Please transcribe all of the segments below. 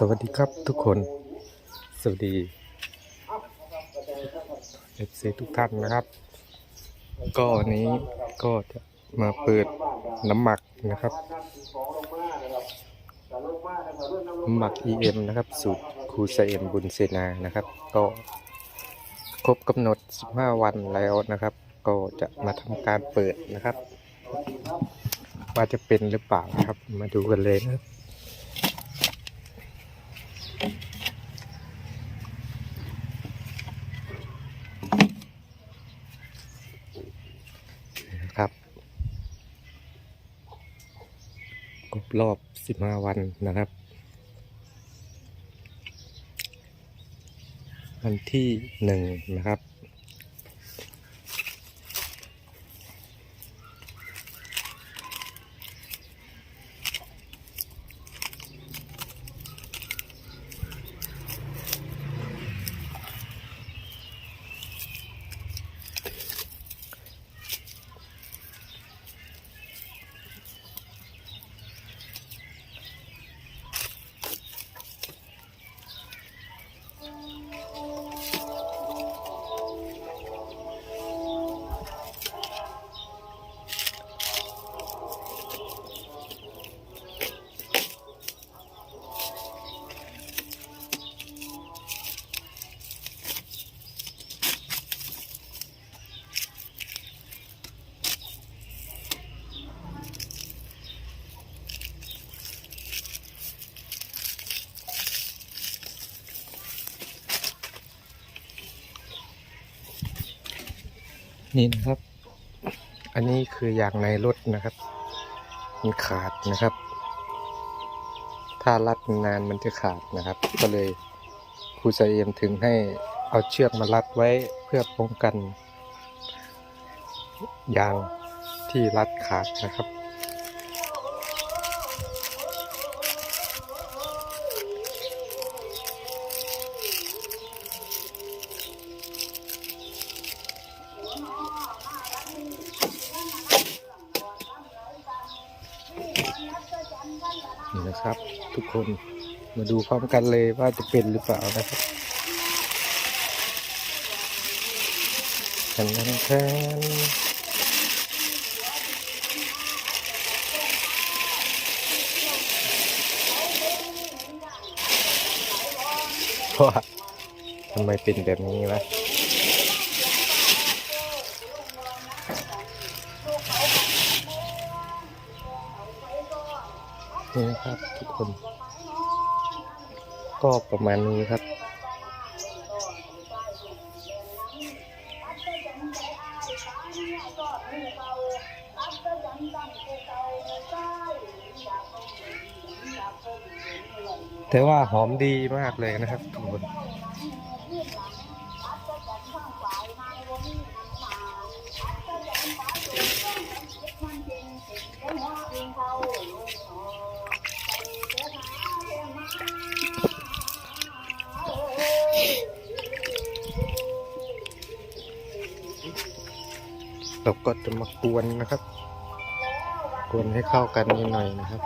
สวัสดีครับทุกคน สวัสดีเอฟซีทุกท่านนะครับ ก็วันนี้ก็จะมาเปิดน้ำหมักนะครับหมัก EM นะครับ สูตรครูไซเอมบุญเซนานะครับ ก็ครบกำหนด 15 วันแล้วนะครับ ก็จะมาทำการเปิดนะครับ ว่าจะเป็นหรือเปล่านะครับ มาดูกันเลยนะครับ นะครับครบรอบห้าวันนะครับ วันที่หนึ่งนะครับ นี่นะครับ อันนี้คือยางในรถนะครับ มันขาดนะครับ ถ้ารัดนานมันจะขาดนะครับ ก็เลยครูไซเอ็มถึงให้เอาเชือกมารัดไว้เพื่อป้องกันยางที่รัดขาดนะครับ คน มาดูพร้อมกันเลยว่าจะเป็นหรือเปล่านะครับแทนแทนแทนว้าทำไมเป็นแบบนี้วะนี่นะครับทุกคน ก็ประมาณนี้ครับ แต่ว่าหอมดีมากเลยนะครับทุกคน เราก็จะมากวนนะครับ กวนให้เข้ากันนิดหน่อยนะครับ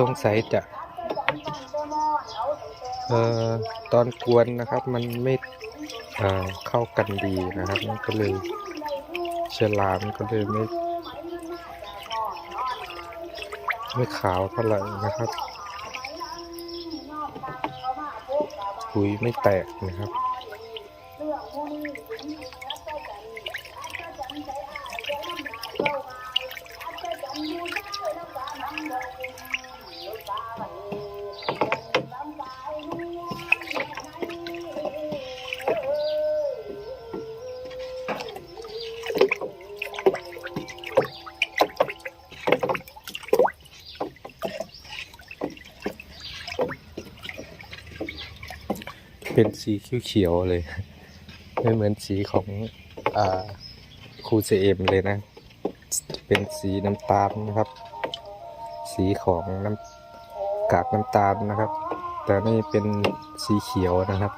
สงสัยจะเอ่อตอนกวนนะครับมันไม่เอ่อเข้ากันดีนะครับมันก็เลยเชื้อรามก็เลยไม่ไม่ขาวเท่าไหร่นะครับปุ๋ยไม่แตกนะครับ เป็นสีเขียวๆเลยไม่เหมือนสีของอ่าคูเซเอ็มเลยนะ เป็นสีน้ำตาลนะครับ สีของน้ำกากน้ำตาลนะครับ แต่นี่เป็นสีเขียวนะครับ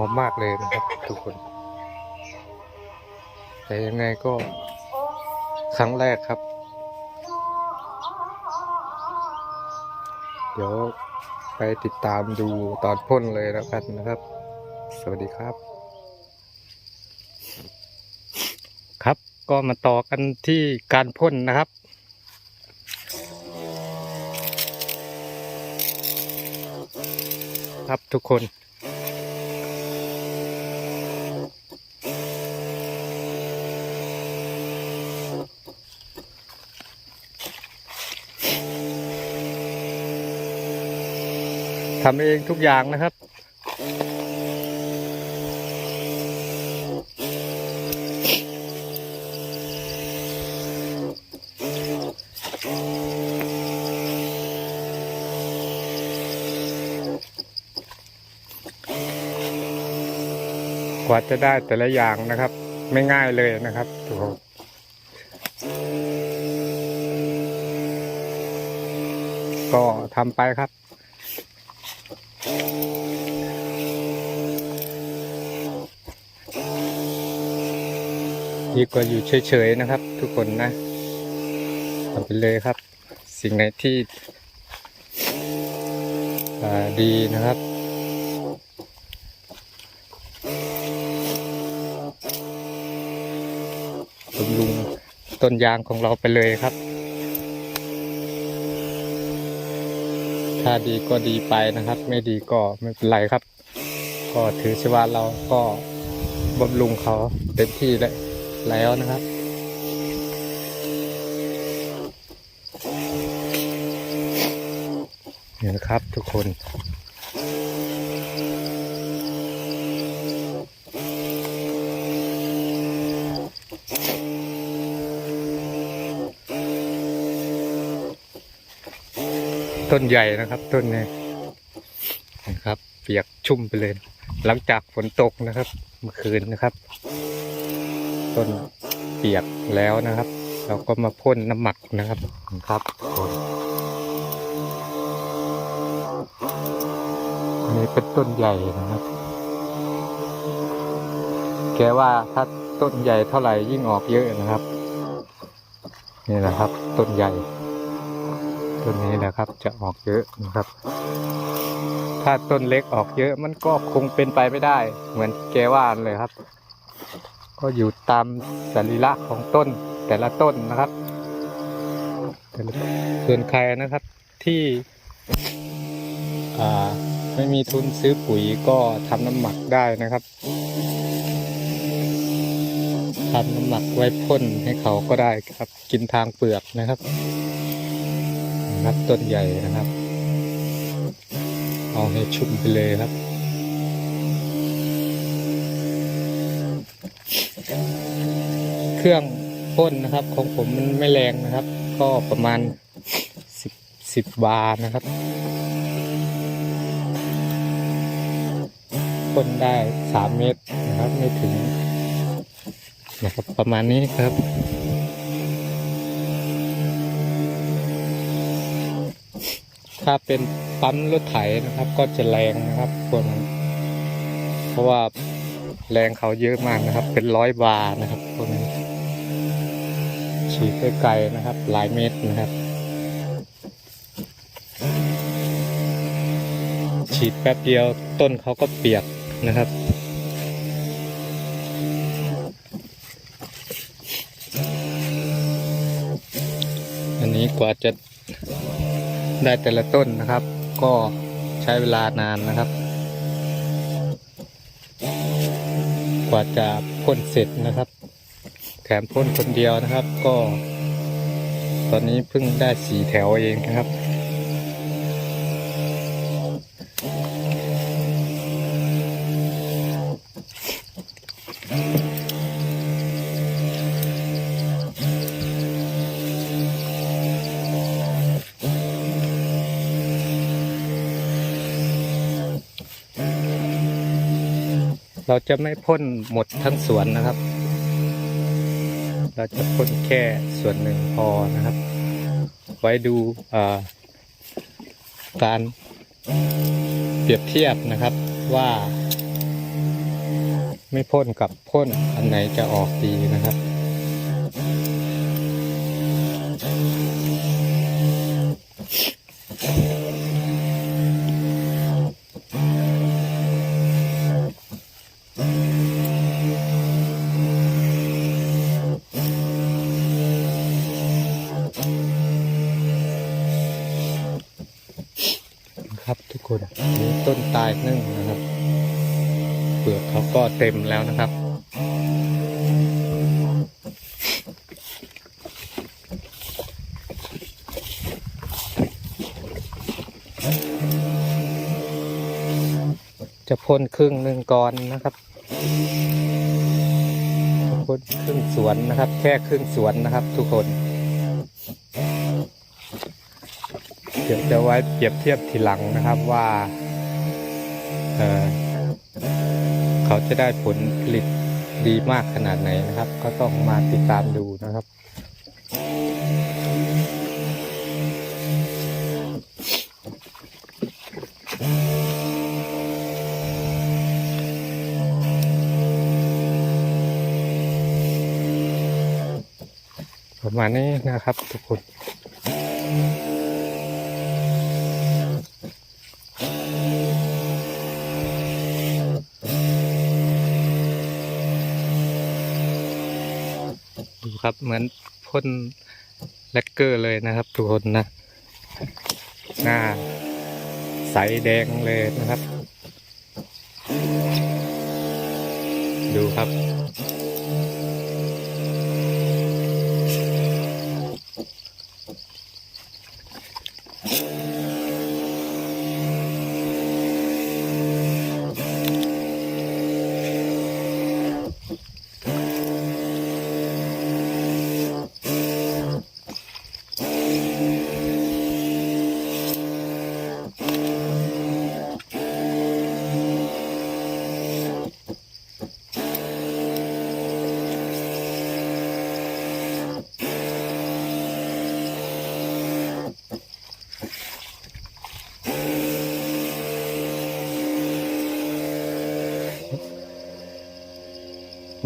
อมมากเลยนะครับทุกคน แต่ยังไงก็ครั้งแรกครับ เดี๋ยวไปติดตามดูตอนพ่นเลยแล้วกันนะครับ สวัสดีครับ ครับก็มาต่อกันที่การพ่นนะครับครับทุกคน ทำเองทุกอย่างนะครับ กว่าจะได้แต่ละอย่างนะครับ ไม่ง่ายเลยนะครับทุกคนก็ทำไปครับ ดีกว่าอยู่เฉยๆนะครับ ทุกคนนะทำไปเลยครับ สิ่งไหนที่ดีนะครับบำรุงต้นยางของเราไปเลยครับ ถ้าดีก็ดีไปนะครับ ไม่ดีก็ไม่เป็นไรครับ ก็ถือชว่าเราก็บำรุงเขาเต็มที่แล้ว แล้วนะครับ เนี่นะครับทุกคน ต้นใหญ่นะครับต้นนี้นะครับ เปียกชุ่มไปเลย หลังจากฝนตกนะครับ เมื่อคืนนะครับ ต้นเปียกแล้วนะครับ เราก็มาพ่นน้ำหมักนะครับครับอันนี้เป็นต้นใหญ่นะครับ แกว่าถ้าต้นใหญ่เท่าไหร่ยิ่งออกเยอะนะครับ นี่แหละครับ ต้นใหญ่ ต้นนี้นะครับ จะออกเยอะนะครับ ถ้าต้นเล็กออกเยอะมันก็คงเป็นไปไม่ได้ เหมือนแกว่าเลยครับ ก็อยู่ตามสรีระของต้นแต่ละต้นนะครับส่วนใครนะครับที่ไม่มีทุนซื้อปุ๋ยก็ทำน้ำหมักได้นะครับทำน้ำหมักไว้พ่นให้เขาก็ได้ครับ กินทางเปลือกนะครับนะครับต้นใหญ่นะครับ เอาให้ชุ่มไปเลยครับ รื่องพ่นนะครับ ของผมมันไม่แรงนะครับ ก็ประมาณสิบสิบบาทนะครับพ่นได้สามเมตรนะครับไม่ถึงนะครับประมาณนี้ครับถ้าเป็นปั๊มรถไถนะครับ ก็จะแรงนะครับคนเพราะว่าแรงเขาเยอะมากนะครับ เป็นร้อยบาร์นะครับ ฉีดไกลนะครับ หลายเมตรนะครับ ฉีดแป๊บเดียวต้นเขาก็เปียกนะครับอันนี้กว่าจะได้แต่ละต้นนะครับ ก็ใช้เวลานานนะครับ กว่าจะพ่นเสร็จนะครับ แถมพ่นคนเดียวนะครับ ก็ ตอนนี้เพิ่งได้สี่แถวเองครับเราจะไม่พ่นหมดทั้งสวนนะครับ เราจะพ่นแค่ส่วนหนึ่งพอนะครับ ไว้ดูการเปรียบเทียบนะครับว่า ไม่พ่นกับพ่นอันไหนจะออกดีนะครับ ต้นตายนึ่งนะครับ เปลือกเขาก็เต็มแล้วนะครับ จะพ่นครึ่งหนึ่งก่อนนะครับพ่นครึ่งสวนนะครับ แค่ครึ่งสวนนะครับ ทุกคนเดี๋ยวจะไว้เปรียบเทียบทีหลังนะครับว่า เขาจะได้ผลผลิตดีมากขนาดไหนนะครับ ก็ต้องมาติดตามดูนะครับประมาณนี้นะครับทุกคน ครับ เหมือนพ่นแลกเกอร์เลยนะครับ ทุกคนนะหน้าใสแดงเลยนะครับ ดูครับ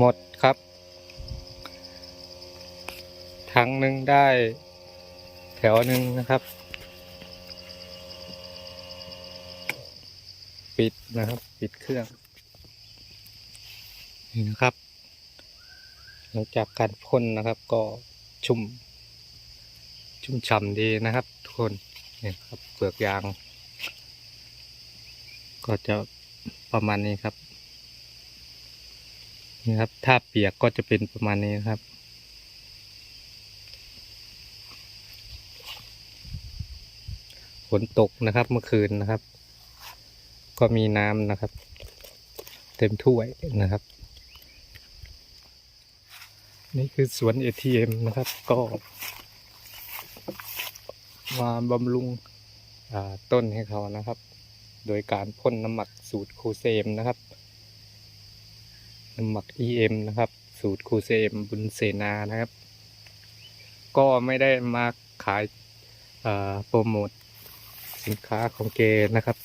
หมดครับ ถังหนึ่งได้ แถวหนึ่งนะครับ ปิดนะครับ ปิดเครื่อง นี่นะครับ หลังจากการพ่นนะครับก็ชุ่ม ชุ่มฉ่ำดีนะครับ ทุกคนนี่ครับเปลือกยาง ก็จะประมาณนี้ครับ นี่ครับ ถ้าเปียกก็จะเป็นประมาณนี้นครับ ฝนตกนะครับเมื่อคืนนะครับ ก็มีน้ำนะครับ เต็มถ้วยนะครับ นี่คือสวน ATM นะครับ ก็มาบำรุงต้นให้เขานะครับ โดยการพ่นน้ำหมักสูตรคูเซมนะครับ หมัก EM นะครับ สูตรครูเซมบุญเสนานะครับ ก็ไม่ได้มาขายโปรโมทสินค้าของเกนะครับ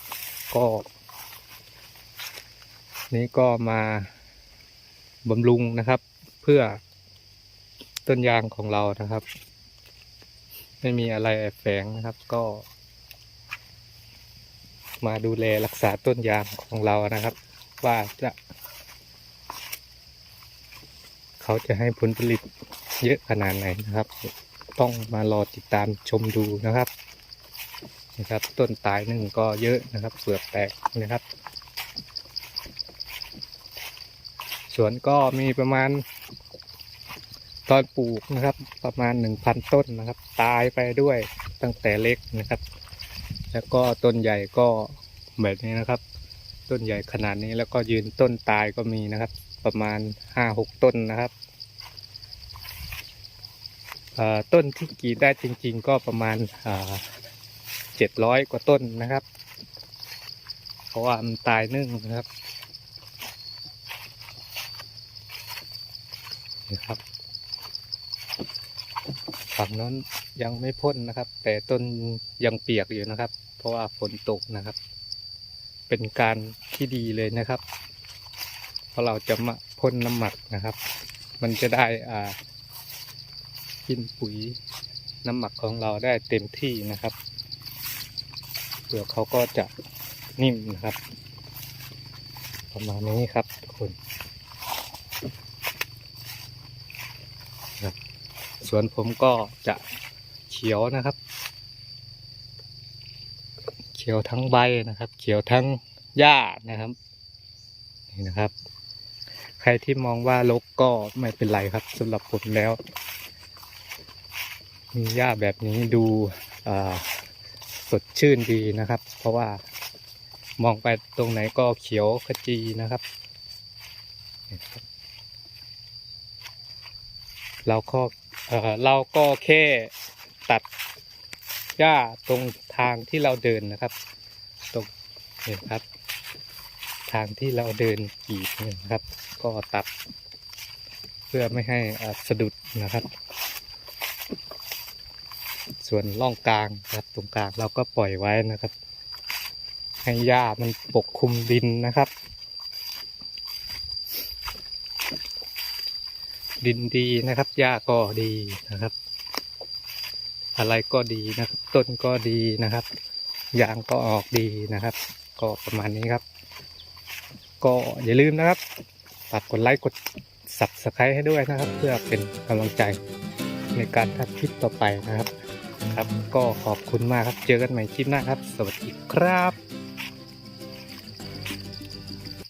ก็ นี่ก็มาบำรุงนะครับ เพื่อต้นยางของเรานะครับ ไม่มีอะไรแอบแฝงนะครับก็ มาดูแลรักษาต้นยางของเรานะครับ ว่าจะ เขาจะให้ผลผลิตเยอะขนาดไหนนะครับ ต้องมารอติดตามชมดูนะครับนะครับ ต้นตายหนึ่งก็เยอะนะครับเปลือกแตกนะครับสวนก็มีประมาณ ตอนปลูกนะครับ ประมาณหนึ่งพันต้นนะครับ ตายไปด้วยตั้งแต่เล็กนะครับ แล้วก็ต้นใหญ่ก็แบบนี้นะครับ ต้นใหญ่ขนาดนี้แล้วก็ยืนต้นตายก็มีนะครับ ประมาณห้าหกต้นนะครับต้นที่กีดได้จริง ๆ ก็ประมาณเจ็ดร้อยกว่าต้นนะครับ เพราะว่ามันตายนึ่งนะครับนี่ครับฝั่งนั้นยังไม่พ่นนะครับ แต่ต้นยังเปียกอยู่นะครับ เพราะว่าฝนตกนะครับ เป็นการที่ดีเลยนะครับ เพราะเราจะมาพ่นน้ำหมักนะครับ มันจะได้อ่ากินปุ๋ยน้ำหมักของเราได้เต็มที่นะครับเปลือกเขาก็จะนิ่มนะครับ ประมาณนี้ครับทุกคนครับสวนผมก็จะเขียวนะครับ เขียวทั้งใบนะครับ เขียวทั้งหญ้านะครับนี่นะครับ ใครที่มองว่ารกก็ไม่เป็นไรครับสำหรับผมแล้ว มีหญ้าแบบนี้ดูสดชื่นดีนะครับ เพราะว่ามองไปตรงไหนก็เขียวขจีนะครับ เราก็เราก็แค่ตัดหญ้าตรงทางที่เราเดินนะครับ ตรงนี่ครับางที่เราเดินกรีดเนี่ยนะครับ ก็ตัด เพื่อไม่ให้อ่าสะดุดนะครับ ส่วนร่องกลางนะครับตรงกลางเราก็ปล่อยไว้นะครับ ให้หญ้ามันปกคลุมดินนะครับ ดินดีนะครับหญ้าก็ดีนะครับ อะไรก็ดีนะครับ ต้นก็ดีนะครับยางก็ออกดีนะครับ ก็ประมาณนี้ครับ ก็อย่าลืมนะครับฝากกดไลค์กด subscribe ให้ด้วยนะครับ เพื่อเป็นกำลังใจในการทำคลิปต่อไปนะครับ ครับ ก็ขอบคุณมากครับ เจอกันใหม่คลิปหน้าครับ สวัสดีครับ